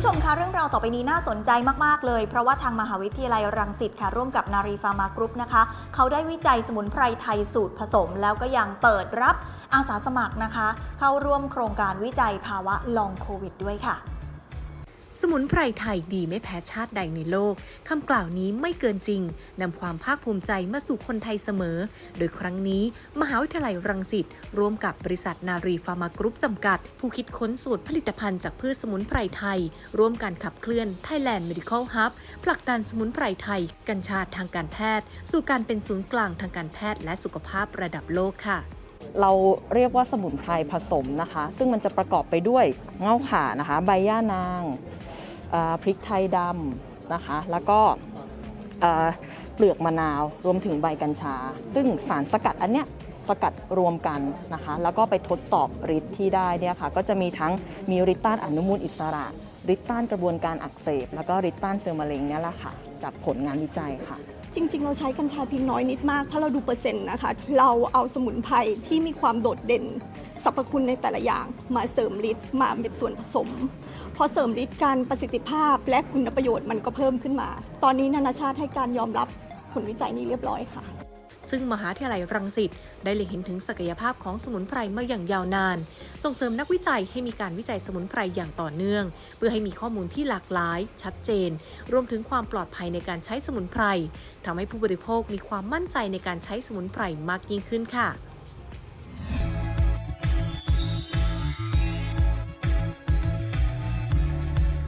ผู้ชมคะเรื่องราวต่อไปนี้น่าสนใจมาก ๆ เลย เพราะว่าทางมหาวิทยาลัยรังสิตค่ะร่วมกับนารีฟาร์มากรุ๊ปนะคะ เขาได้วิจัยสมุนไพรไทยสูตรผสม แล้วก็ยังเปิดรับอาสาสมัครนะคะ เข้าร่วมโครงการวิจัยภาวะลองโควิดด้วยค่ะ สมุนไพรไทยดีไม่แพ้ชาติใดในโลก คำกล่าวนี้ไม่เกินจริง นำความภาคภูมิใจมาสู่คนไทยเสมอ โดยครั้งนี้ มหาวิทยาลัยรังสิตร่วมกับบริษัทนารีฟาร์มากรุ๊ปจำกัด ผู้คิดค้นสูตรผลิตภัณฑ์จากพืชสมุนไพรไทย ร่วมกันขับเคลื่อน Thailand Medical Hub ผลักดันสมุนไพรไทย กัญชาทางการแพทย์ สู่การเป็นศูนย์กลางทางการแพทย์ และสุขภาพระดับโลกค่ะเราเรียกว่าสมุนไพรผสมนะคะ ซึ่งมันจะประกอบไปด้วยเง่าขานะคะ ใบย่านาง พริกไทยดำนะคะ แล้วก็เปลือกมะนาวรวมถึงใบกัญชา ซึ่งสารสกัดอันเนี้ยสกัดรวมกันนะคะ แล้วก็ไปทดสอบฤทธิ์ที่ได้เนี่ยค่ะ ก็จะมีทั้งมีฤทธิ์ต้านอนุมูลอิสระฤทธิ์ต้านกระบวนการอักเสบ แล้วก็ฤทธิ์ต้านเซลล์มะเร็งเนี่ยแหละค่ะ จากผลงานวิจัยค่ะ จริง ๆ เราใช้กัญชาเพียงน้อยนิดมาก ถ้าเราดูเปอร์เซ็นต์นะคะ เราเอาสมุนไพรที่มีความโดดเด่นสรรพคุณในแต่ละอย่าง มาเสริมฤทธิ์มาเป็นส่วนผสม พอเสริมฤทธิ์การประสิทธิภาพและคุณประโยชน์มันก็เพิ่มขึ้นมา ตอนนี้นานาชาติให้การยอมรับผลวิจัยนี้เรียบร้อยค่ะ ซึ่งมหาวิทยาลัยรังสิตได้เล็งเห็นถึงศักยภาพของสมุนไพรมาอย่างยาวนาน ส่งเสริมนักวิจัยให้มีการวิจัยสมุนไพรอย่างต่อเนื่อง เพื่อให้มีข้อมูลที่หลากหลาย ชัดเจน รวมถึงความปลอดภัยในการใช้สมุนไพรทำให้ผู้บริโภคมีความมั่นใจในการใช้สมุนไพรมากยิ่งขึ้นค่ะ